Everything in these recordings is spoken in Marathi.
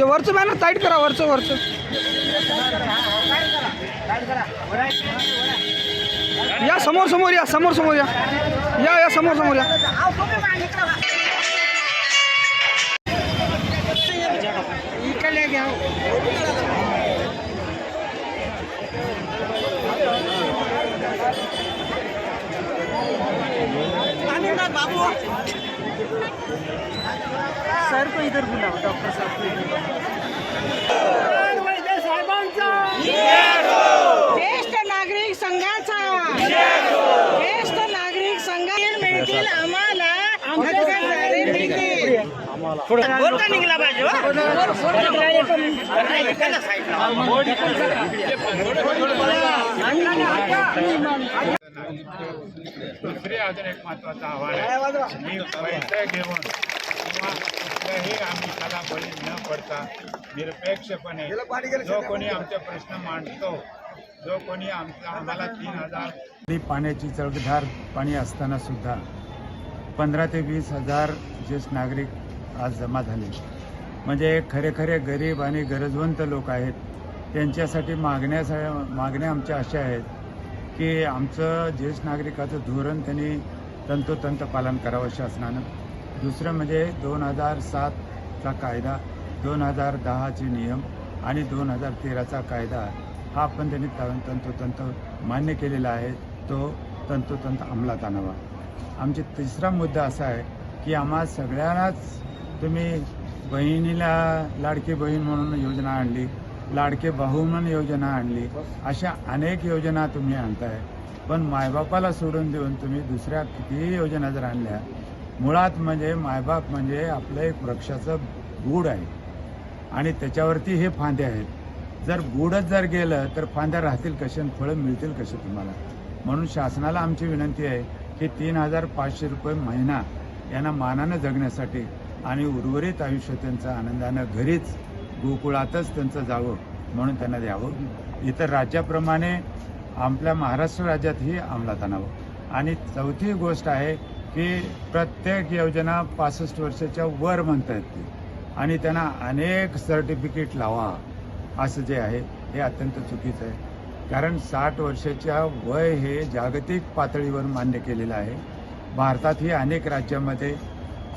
ते वरचं बॅनर टाईट करा वरचं वरचं. या समोर समोर या समोर समोर या. या या समोर समोर या. सर को इधर बुलाओ डॉक्टर साहब को इधर ज्येष्ठ नागरिक संघाचा ज्येष्ठ नागरिक संघ मिळतील आम्हाला मिळतील बोलता निघला पाहिजे हो. दुसरे अजून एक महत्वाचं आव्हान आहे. मी पैसे घेऊन किंवा कुठल्याही आमिषाला बळी न पडता निरपेक्षपणे जो कोणी आमचे प्रश्न मांडतो जो कोणी आमचा आम्हाला तीन हजार पाण्याची चळधार पाणी असताना सुद्धा पंधरा ते वीस हजार ज्येष्ठ नागरिक आज जमा झाले. म्हणजे खरे खरे गरीब आणि गरजवंत लोक आहेत. त्यांच्यासाठी मागण्या मागण्या आमच्या अशा आहेत. की आमचं ज्येष्ठ नागरिकाचं धोरण त्यांनी तंतोतंत पालन करावं शासनानं. दुसरं म्हणजे दोन हजार सातचा कायदा दोन हजार दहाचे नियम आणि दोन हजार तेराचा कायदा हा पण त्यांनी तंतोतंत मान्य केलेला आहे. तो तंतोतंत अंमलात आणावा. आमचे तिसरा मुद्दा असा आहे की आम्हा सगळ्यांनाच तुम्ही बहिणीला लाडकी बहीण म्हणून योजना आणली. लाडके बहुमन योजना आणली. अशा अनेक योजना तुम्ही आणताय. पण मायबापाला सोडून देऊन तुम्ही दुसऱ्या कितीही योजना जर आणल्या मुळात म्हणजे मायबाप म्हणजे आपलं एक वृक्षाचं गूढ आहे. आणि त्याच्यावरती हे फांदे आहेत. जर गूढच जर गेलं तर फांद्या राहतील कसे आणि फळं मिळतील कसे तुम्हाला? म्हणून शासनाला आमची विनंती आहे की तीन हजार पाचशे रुपये महिना यांना मानानं जगण्यासाठी आणि उर्वरित आयुष्य त्यांचं आनंदानं घरीच गोकुळातच त्यांचं जावं म्हणून त्यांना द्यावं. इतर राज्याप्रमाणे आपल्या महाराष्ट्र राज्यातही अंमलात आणावं. आणि चौथी गोष्ट आहे की प्रत्येक योजना पासष्ट वर्षाच्या वर म्हणता येते. आणि त्यांना अनेक सर्टिफिकेट लावा. असं जे आहे हे अत्यंत चुकीचं आहे. कारण साठ वर्षाच्या वय हे जागतिक पातळीवर मान्य केलेलं आहे. भारतातही अनेक राज्यामध्ये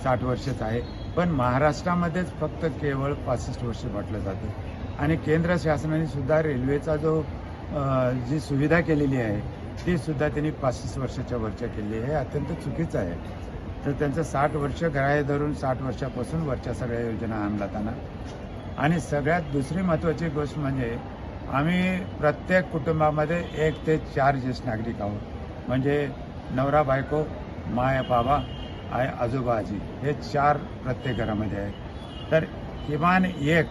साठ वर्षच आहे. पण महाराष्ट्रामध्येच फक्त केवळ पासष्ट वर्ष म्हटलं जातं. आणि केंद्र शासनाने सुद्धा रेल्वेचा जो जी सुविधा केलेली आहे ती सुद्धा त्यांनी पासष्ट वर्षाच्या वरच्या केली आहे. हे अत्यंत चुकीचं आहे. तर त्यांचं साठ वर्ष ग्राह्य धरून साठ वर्षापासून वरच्या सगळ्या योजना आणला त्यांना आणि सगळ्यात दुसरी महत्त्वाची गोष्ट म्हणजे आम्ही प्रत्येक कुटुंबामध्ये एक ते चार ज्येष्ठ नागरिक आहोत. म्हणजे नवरा बायको माय बाबा आहे आजोबा आजी हे चार प्रत्येक घरामध्ये आहेत. तर किमान एक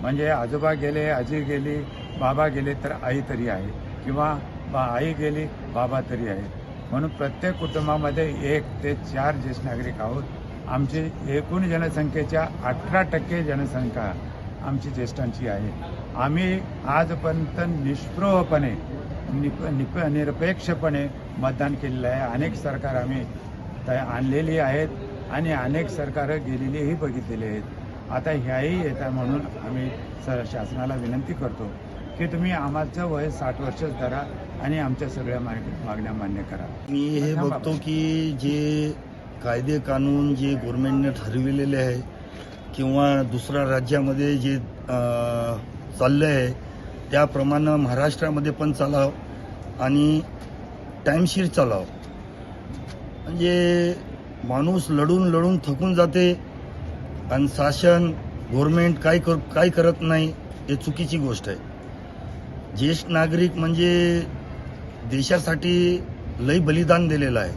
म्हणजे आजोबा गेले आजी गेली बाबा गेले तर आई तरी आहे. किंवा बा आई गेली बाबा तरी आहे. म्हणून प्रत्येक कुटुंबामध्ये एक ते चार ज्येष्ठ नागरिक आहोत. आमची एकूण जनसंख्येच्या अठरा टक्के जनसंख्या आमची ज्येष्ठांची आहे. आम्ही आजपर्यंत निष्प्रोहपणे निप निप निरपेक्षपणे मतदान केलेलं आहे. अनेक सरकार आम्ही आणलेली आहेत आणि अनेक सरकारं गेलेलीही बघितलेली आहेत. आता ह्याही येतात म्हणून आम्ही स शासनाला विनंती करतो की तुम्ही आम्हाचं वय साठ वर्षच धरा आणि आमच्या सगळ्या माग- मागण्या मान्य करा. मी हे बघतो की जे कायदे कानून जे गव्हर्नमेंटने ठरविलेले आहे किंवा दुसऱ्या राज्यामध्ये जे चाललं आहे त्याप्रमाणे महाराष्ट्रामध्ये पण चालावं आणि टाईमशीर चालावं. म्हणजे माणूस लढून लढून थकून जाते आणि शासन गव्हर्नमेंट काय कर काय करत नाही हे चुकीची गोष्ट आहे. ज्येष्ठ नागरिक म्हणजे देशासाठी लई बलिदान दिलेलं आहे.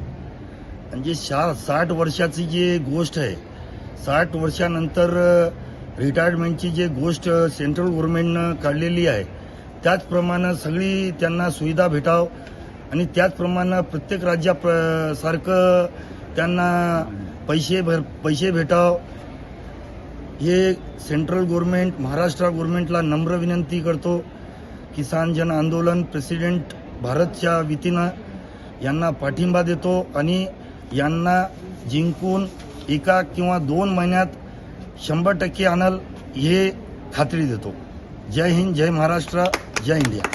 म्हणजे शा साठ वर्षाची जी गोष्ट आहे साठ वर्षानंतर रिटायरमेंटची जी गोष्ट सेंट्रल गव्हर्नमेंटनं काढलेली आहे त्याचप्रमाणे सगळी त्यांना सुविधा भेटाव आणि त्याचप्रमाणे प्रत्येक राज्या सारखं त्यांना पैसे भर पैसे भेटाव. हे सेंट्रल गव्हर्नमेंट महाराष्ट्र गव्हर्नमेंटला नम्र विनंती करतो. किसान जन आंदोलन प्रेसिडेंट भारतच्या वतीनं यांना पाठिंबा देतो आणि यांना जिंकून एका किंवा दोन महिन्यात शंभर टक्के आणल हे खात्री देतो. जय हिंद जय महाराष्ट्र जय इंडिया.